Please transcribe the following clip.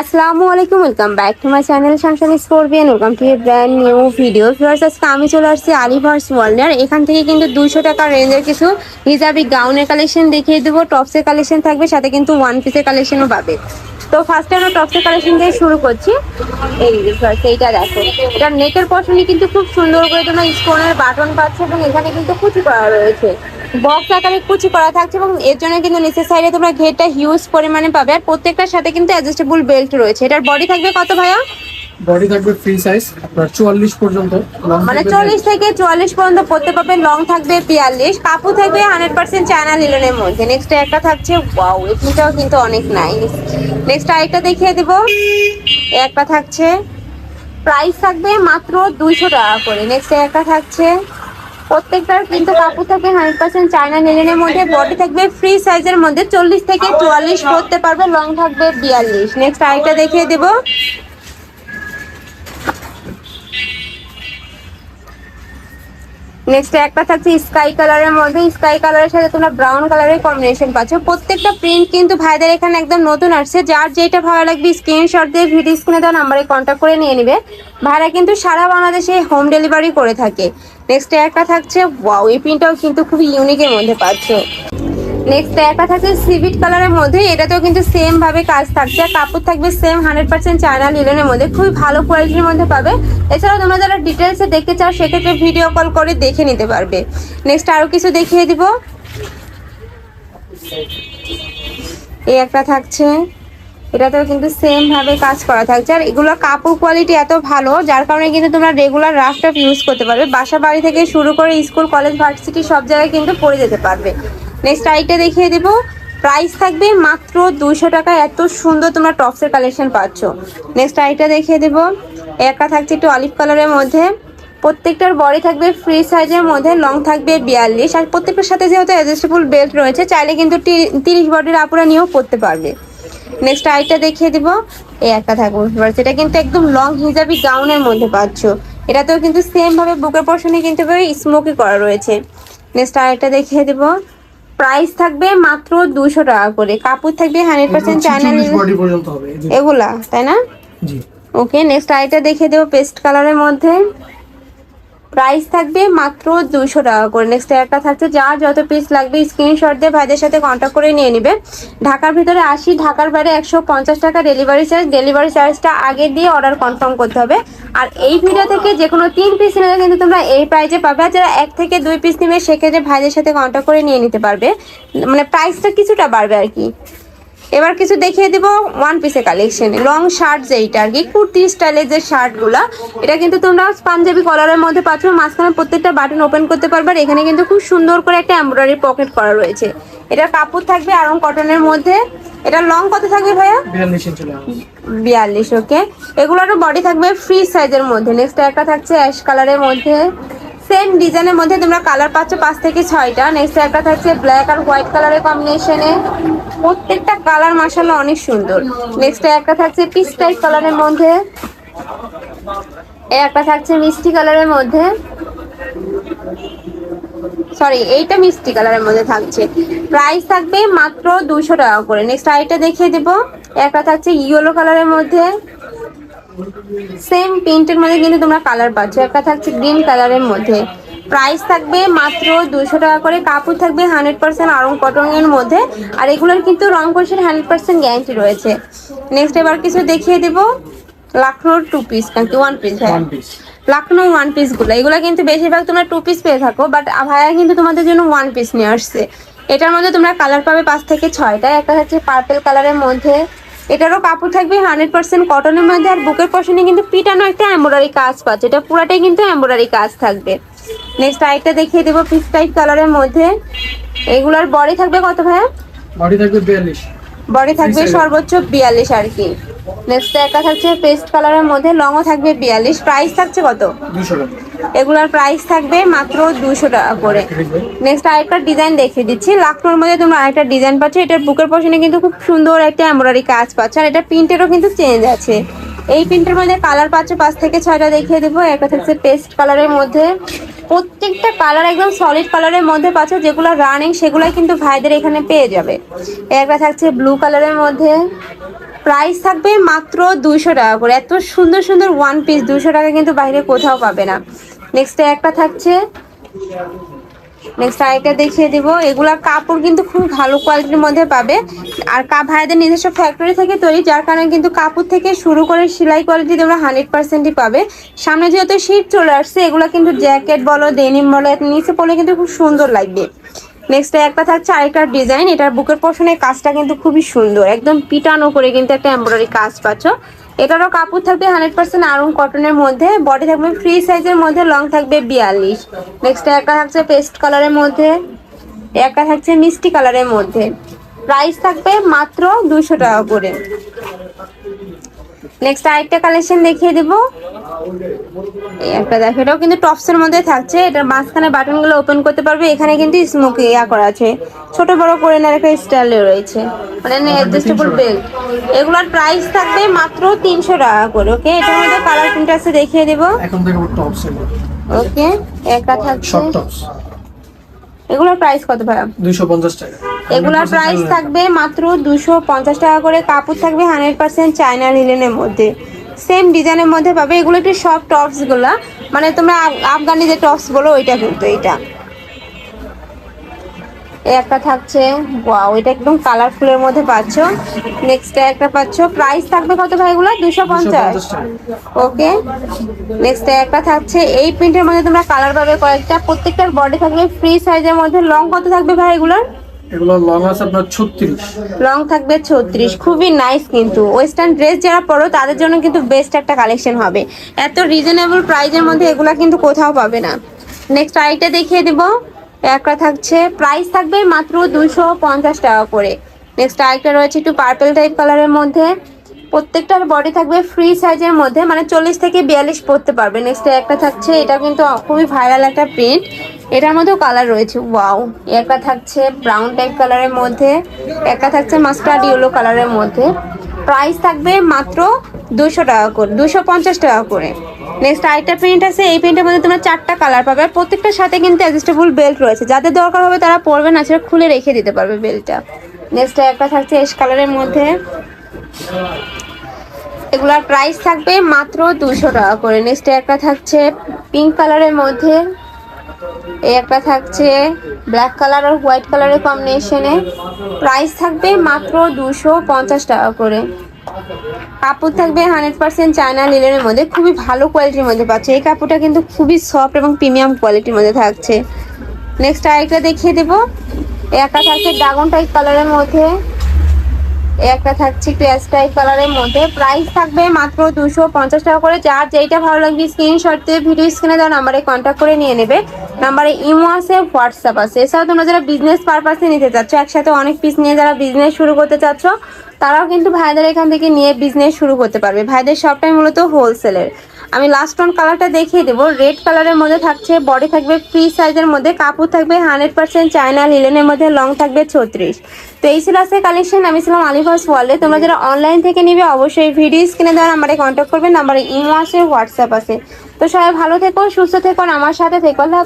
আসসালামু আলাইকুম welcome back to my channel Shamsan স্কোরবিয়ান welcome to brand new video ফিরার্স আজকে আমি চলে আসছি আলিভার্স ওয়ার্ল্ডের এখান থেকে কিন্তু দুইশো টাকা রেঞ্জের কিছু হিজাবি গাউনের কালেকশন দেখিয়ে দেবো। টপসের কালেকশন থাকবে, সাথে কিন্তু ওয়ান পিসের কালেকশনও পাবে। তো ফার্স্টে আমরা টপসের কালেকশন দিয়ে শুরু করছি। এই first এইটা দেখো। এটা নেকের পশনে কিন্তু খুব সুন্দর করে তোমরা স্টোনের বাটন পাচ্ছে এবং এখানে কিন্তু কুচি করা রয়েছে। বক্স আকারে কুচি করা থাকছে এবং এর জন্য কিন্তু নিচের সাইডে তোমরা ঘেরটা হিউজ পরিমাণে পাবে। আর প্রত্যেকটার সাথে কিন্তু অ্যাডজাস্টেবল বেল্ট রয়েছে। এটার বডি থাকবে কত ভাইয়া? বডি থাকবে ফ্রি সাইজ আপনার চুয়াল্লিশ পর্যন্ত। মানে থাকবে চল্লিশ থেকে চুয়াল্লিশ পর্যন্ত পড়তে পারবে লং থাকবে বিয়াল্লিশ। কাপড় থাকবে হান্ড্রেড পার্সেন্ট চায়না লিলনের মধ্যে। নেক্সট একটা থাকছে ওয়াও এটাও কিন্তু অনেক নাইস নেক্সট আরেকটা দেখিয়ে দেবো। একটা থাকছে প্রাইস থাকবে মাত্র দুইশো টাকা করে। নেক্সট একটা থাকছে প্রত্যেকটার কিন্তু কাপড় থাকবে হান্ড্রেড পার্সেন্ট চায়না লিলেনের মধ্যে বডি থাকবে ফ্রি সাইজের মধ্যে চল্লিশ থেকে চুয়াল্লিশ পড়তে পারবে লং থাকবে বিয়াল্লিশ। নেক্সট আরেকটা দেখিয়ে দেবো। নেক্সট একটা থাকছে স্কাই কালারের মধ্যে। স্কাই কালারের সাথে তোমরা ব্রাউন কালারের কম্বিনেশন পাচ্ছ। প্রত্যেকটা প্রিন্ট কিন্তু ভাইদের এখানে একদম নতুন আসছে। যার যেটা ভালো লাগবে স্ক্রিনশট দিয়ে ভিডিও স্ক্রিনে দেওয়া নাম্বারে কন্ট্যাক্ট করে নিয়ে নিবে। ভাইরা কিন্তু সারা বাংলাদেশে হোম ডেলিভারি করে থাকে। নেক্সট একটা থাকছে ওয়াও এই প্রিন্টটাও কিন্তু খুবই ইউনিকের মধ্যে পাচ্ছ। নেক্সট একটা থাকছে সিভিট কালারের মধ্যে এটাতেও কিন্তু সেম ভাবে কাজ থাকছে। আর কাপড় থাকবে সেম হান্ড্রেড পার্সেন্ট চায়না লিলনের মধ্যে। খুবই ভালো কোয়ালিটির মধ্যে পাবে। এছাড়াও তোমরা যারা ডিটেলসে দেখতে চাও, সেক্ষেত্রে ভিডিও কল করে দেখে নিতে পারবে। নেক্সট আরও কিছু দেখিয়ে দিব। এই একটা থাকছে। এটাতেও কিন্তু সেম ভাবে কাজ করা থাকছে। আর এগুলো কাপড় কোয়ালিটি এত ভালো, যার কারণে কিন্তু তোমরা রেগুলার রাফটাপ ইউজ করতে পারবে। বাসা বাড়ি থেকে শুরু করে স্কুল কলেজ ভার্সিটি সব জায়গায় কিন্তু পরে যেতে পারবে। নেক্সট আইটা দেখিয়ে দেবো। প্রাইস থাকবে মাত্র দুইশো টাকা। এত সুন্দর তোমরা টপসের কালেকশন পাচ্ছ। নেক্সট আইটা দেখিয়ে দেবো। একা থাকছে একটু অলিভ কালারের মধ্যে। প্রত্যেকটার বডি থাকবে ফ্রি সাইজের মধ্যে লং থাকবে বিয়াল্লিশ। আর প্রত্যেকটার সাথে যেহেতু অ্যাডজাস্টেবল বেল্ট রয়েছে, চাইলে কিন্তু তিরিশ বডির আপুরা নিয়েও পরতে পারবে। নেক্সট আইটা দেখিয়ে দিব। এই একটা থাকবে সেটা কিন্তু একদম লং হিজাবি গাউনের মধ্যে পাচ্ছ। এটাতেও কিন্তু সেমভাবে বুকের পশনে কিন্তু স্মোকি করা রয়েছে। নেক্সট আরেকটা দেখিয়ে দিব। প্রাইস থাকবে মাত্র দুশো টাকা করে। কাপড় থাকবে হান্ড্রেড পার্সেন্ট চায়না এগুলা তাই না? জি। ওকে নেক্সট আইটা দেখে দেবো পেস্ট কালারের মধ্যে। প্রাইস থাকবে মাত্র দুশো টাকা করে। নেক্সট একটা থাকছে, যার যত পিস লাগবে স্ক্রিনশট দিয়ে ভাইদের সাথে কন্ট্যাক্ট করে নিয়ে নিবে। ঢাকার ভিতরে আশি ঢাকার বাইরে একশো পঞ্চাশ টাকা ডেলিভারি চার্জ ডেলিভারি চার্জটা আগে দিয়ে অর্ডার কনফার্ম করতে হবে। আর এই ভিডিও থেকে যে কোনো তিন পিস নিলে কিন্তু তোমরা এই প্রাইজে পাবে। আর যারা এক থেকে দুই পিস নেবে, সেক্ষেত্রে ভাইদের সাথে কন্ট্যাক্ট করে নিয়ে নিতে পারবে। মানে প্রাইসটা কিছুটা বাড়বে আর কি। এবার কিছু দেখিয়ে দিব ওয়ান পিসের কালেকশন লং শার্ট যেইটা আর কি কুর্তি স্টাইলের যে শার্টগুলো এটা কিন্তু তোমরা পাঞ্জাবি কলারের মধ্যে পাচ্ছ। মাঝখানে প্রত্যেকটা বাটন ওপেন করতে পারবে আর এখানে কিন্তু খুব সুন্দর করে একটা এমব্রয়ডারি পকেট করা রয়েছে। এটার কাপড় থাকবে আরং কটনের মধ্যে। এটা লং কত থাকবে ভাইয়া। বিয়াল্লিশ ওকে এগুলোরও বডি থাকবে ফ্রি সাইজের মধ্যে। নেক্সট একটা থাকছে অ্যাশ কালারের মধ্যে। সেম ডিজাইনের মধ্যে তোমরা কালার পাচ্ছ পাঁচ থেকে ছয়টা। নেক্সট একটা থাকছে ব্ল্যাক আর হোয়াইট কালারের কম্বিনেশনে প্রত্যেকটা কালার মাসাল্লাহ অনেক সুন্দর। নেক্সট একটা থাকছে পিস টাইপ কালারের মধ্যে। একটা থাকছে মিষ্টি কালারের মধ্যে। সরি এইটা মিষ্টি কালারের মধ্যে থাকছে। প্রাইস থাকবে মাত্র দুশো টাকা করে। নেক্সট আইটা দেখিয়ে দেবো। একটা থাকছে ইয়েলো কালারের মধ্যে। সেম প্রিন্টের মধ্যে কিন্তু তোমরা কালার পাচ্ছ। একটা থাকছে গ্রিন কালারের মধ্যে। প্রাইস থাকবে মাত্র দুশো টাকা করে। কাপড় থাকবে হান্ড্রেড পার্সেন্ট আরং কটনের মধ্যে। আর এগুলোর কিন্তু রং কোর্সের হান্ড্রেড পার্সেন্ট গ্যারান্টি রয়েছে। নেক্সট এবার কিছু দেখিয়ে দেবো। লাখনোর টু পিস নাকি? ওয়ান পিস হ্যাঁ। লাখনো ওয়ান পিসগুলো। এগুলো কিন্তু বেশিরভাগ তোমরা টু পিস পেয়ে থাকো বাট ভাইয়া কিন্তু তোমাদের জন্য ওয়ান পিস নিয়ে আসছে। এটার মধ্যে তোমরা কালার পাবে পাঁচ থেকে ছয়টা একটা হচ্ছে পার্পেল কালারের মধ্যে। এটারও কাপড় থাকবে হান্ড্রেড পার্সেন্ট কটনের মধ্যে আর বুকের পশনে কিন্তু পিটানো একটা এম্ব্রয়ডারি কাজ পাচ্ছে। এটা পুরাটাই কিন্তু এম্ব্রয়ডারি কাজ থাকবে। নেক্সট আরেকটা দেখিয়ে দেবো পিস টাইপ কালারের মধ্যে। এগুলার বডি থাকবে কত ভাইয়া? বডি থাকবে বিয়াল্লিশ। বডি থাকবে সর্বোচ্চ বিয়াল্লিশ আর কি। নেক্সট একটা থাকছে পেস্ট কালারের মধ্যে লংও থাকবে বিয়াল্লিশ। প্রাইস থাকছে কত? এগুলার প্রাইস থাকবে মাত্র দুশো টাকা করে। নেক্সট আরেকটা ডিজাইন দেখিয়ে দিচ্ছি। লাখনোর মধ্যে তোমরা আরেকটা ডিজাইন পাচ্ছ। এটার বুকের পশনে কিন্তু খুব সুন্দর একটা এমব্রয়ডারি কাজ পাচ্ছ। আর এটা প্রিন্টেরও কিন্তু চেঞ্জ আছে। এই প্রিন্টের মধ্যে কালার পাচ্ছ পাঁচ থেকে ছয়টা দেখিয়ে দেবো। একটা থাকছে পেস্ট কালারের মধ্যে। প্রত্যেকটা কালার একদম সলিড কালারের মধ্যে পাচ্ছ, যেগুলো রানিং সেগুলাই কিন্তু ভাইদের এখানে পেয়ে যাবে। একটা থাকছে ব্লু কালারের মধ্যে। প্রাইস থাকবে মাত্র দুইশো টাকা করে। এত সুন্দর সুন্দর ওয়ান পিস দুশো টাকা কিন্তু বাইরে কোথাও পাবে না। নেক্সটে একটা থাকছে নেক্সট আরেকটা দেখিয়ে দিব। এগুলার কাপড় কিন্তু খুব ভালো কোয়ালিটির মধ্যে পাবে। আর কা ভাইদের নিজস্ব ফ্যাক্টরি থেকে তৈরি, যার কারণে কিন্তু কাপড় থেকে শুরু করে সেলাই কোয়ালিটি তোমরা হান্ড্রেড পার্সেন্টই পাবে। সামনে যেহেতু শীত চলে আসছে, এগুলো কিন্তু জ্যাকেট বলো ডেনিম বলো নিচে পরলে কিন্তু খুব সুন্দর লাগবে। নেক্সট একটা থাকছে আরেকটা ডিজাইন এটার বুকের পশনের কাজটা কিন্তু খুবই সুন্দর। একদম পিটানো করে কিন্তু একটা এমব্রয়ডারি কাজ পাচ্ছ। এটারও কাপড় থাকবে হান্ড্রেড পার্সেন্ট আরম কটনের মধ্যে। বডি থাকবে ফ্রি সাইজের মধ্যে লং থাকবে বিয়াল্লিশ। নেক্সট একটা থাকছে পেস্ট কালারের মধ্যে। একটা থাকছে মিষ্টি কালারের মধ্যে। প্রাইস থাকবে মাত্র দুশো টাকা করে। নেক্সট আরেকটা কালেকশন দেখিয়ে দেবো। একটা দেখো এটাও কিন্তু টপসের মধ্যে থাকছে। এটার মাঝখানে বাটনগুলো ওপেন করতে পারবে। এখানে কিন্তু স্মোক ইয়া করা আছে। ছোট বড় করে নেওয়ার একটা স্টাইল রয়েছে। মানে অ্যাডজাস্টেবল বেল্ট এগুলোর প্রাইস থাকবে মাত্র তিনশো টাকা করে ওকে এটার মধ্যে কালার প্রিন্ট আছে দেখিয়ে দেবো। এখন থেকে টপস ওকে একটা থাকছে। শর্ট টপস এগুলোর প্রাইস কত ভাইয়া? দুইশো পঞ্চাশ টাকা। এগুলার প্রাইস থাকবে মাত্র দুশো পঞ্চাশ টাকা করে। কাপড় থাকবে হান্ড্রেড পার্সেন্ট চায়না লিলেনের মধ্যে। সেম ডিজাইনের মধ্যে পাবে। এগুলো একটু সব টপসগুলা। মানে তোমরা আফগানি যে টপস বলো ওইটা কিন্তু এইটা। এই একটা থাকছে। ওয়াও এটা একদম কালারফুলের মধ্যে পাচ্ছ। নেক্সট একটা পাচ্ছ। প্রাইস থাকবে কত ভাই এগুলো? দুশো পঞ্চাশ। ওকে নেক্সট একটা থাকছে। এই প্রিন্টের মধ্যে তোমরা কালার পাবে কয়েকটা। প্রত্যেকটার বডি থাকবে ফ্রি সাইজের মধ্যে। লং কত থাকবে ভাই এগুলোর? এগুলো থাকবে ছত্রিশ, খুবই নাইস কিন্তু। ওয়েস্টার্ন ড্রেস যারা তাদের জন্য কিন্তু বেস্ট একটা কালেকশন হবে। এত রিজনেবল প্রাইজের মধ্যে কিন্তু কোথাও পাবে না। নেক্সট দেখিয়ে দেবো। একটা থাকছে থাকবে মাত্র দুশো পঞ্চাশ টাকা করে। নেক্সট আরেকটা রয়েছে একটু পার্পল টাইপ কালারের মধ্যে। প্রত্যেকটার বডি থাকবে ফ্রি সাইজের মধ্যে মানে চল্লিশ থেকে বিয়াল্লিশ পরতে পারবে। নেক্সট একটা থাকছে, এটা কিন্তু খুবই ভাইরাল একটা প্রিন্ট এটার মধ্যেও কালার রয়েছে ওয়াও একটা থাকছে ব্রাউন টাইপ কালারের মধ্যে, একটা থাকছে মাস্টার্ড ইয়েলো কালারের মধ্যে। প্রাইস থাকবে মাত্র দুশো টাকা করে, দুশো পঞ্চাশ টাকা করে। নেক্সট আরেকটা প্রিন্ট আছে, এই প্রিন্টের মধ্যে তোমরা চারটা কালার পাবে, আর প্রত্যেকটার সাথে কিন্তু অ্যাডজাস্টেবল বেল্ট রয়েছে। যাদের দরকার হবে তারা পরবে, না সেটা খুলে রেখে দিতে পারবে বেল্টটা নেক্সট একটা থাকছে এস কালারের মধ্যে। এগুলার প্রাইস থাকবে মাত্র দুশো টাকা করে। নেক্সট একটা থাকছে পিঙ্ক কালারের মধ্যে। এই একটা থাকছে ব্ল্যাক কালার আর হোয়াইট কালারের কম্বিনেশনে প্রাইস থাকবে মাত্র দুশো পঞ্চাশ টাকা করে। কাপড় থাকবে হান্ড্রেড পার্সেন্ট চায়না লিলেনের মধ্যে। খুবই ভালো কোয়ালিটির মধ্যে পাচ্ছে। এই কাপড়টা কিন্তু খুবই সফট এবং প্রিমিয়াম কোয়ালিটির মধ্যে থাকছে। নেক্সট আরেকটা দেখিয়ে দেবো। এই একটা থাকছে ড্রাগন টাইপ কালারের মধ্যে। একটা থাকছে একটু টাইপ কালারের মধ্যে। প্রাইস থাকবে মাত্র দুশো পঞ্চাশ টাকা করে। যার যেইটা ভালো লাগবে স্ক্রিনশট দিয়ে ভিডিও স্ক্রিনে দেওয়া নাম্বারে কন্ট্যাক্ট করে নিয়ে নেবে। নাম্বারে ইমো আছে হোয়াটসঅ্যাপ আছে। এছাড়াও তোমরা যারা বিজনেস পারপাসে নিতে চাচ্ছ, একসাথে অনেক পিস নিয়ে যারা বিজনেস শুরু করতে চাচ্ছ, তারাও কিন্তু ভাইদের এখান থেকে নিয়ে বিজনেস শুরু করতে পারবে। ভাইদের সবটাই মূলত হোলসেলের আমি লাস্ট ওয়ান কালারটা দেখিয়ে দেবো। রেড কালারের মধ্যে থাকছে বডি থাকবে ফ্রি সাইজের মধ্যে, কাপড় থাকবে হান্ড্রেড পার্সেন্ট চায়না লিলেনের মধ্যে লং থাকবে ছত্রিশ। তো এই ছিল আজকে কালেকশন আমি ছিলাম আলিফাস ওয়ার্ল্ডে। তোমরা যারা অনলাইন থেকে নিবে, অবশ্যই ভিডিও স্ক্রিনে দেওয়ার নাম্বারে কন্ট্যাক্ট করবে নাম্বারে ইমো আছে হোয়াটসঅ্যাপ আছে তো সবাই ভালো থেকো, সুস্থ থেকো আমার সাথে থেকো, আল্লাহ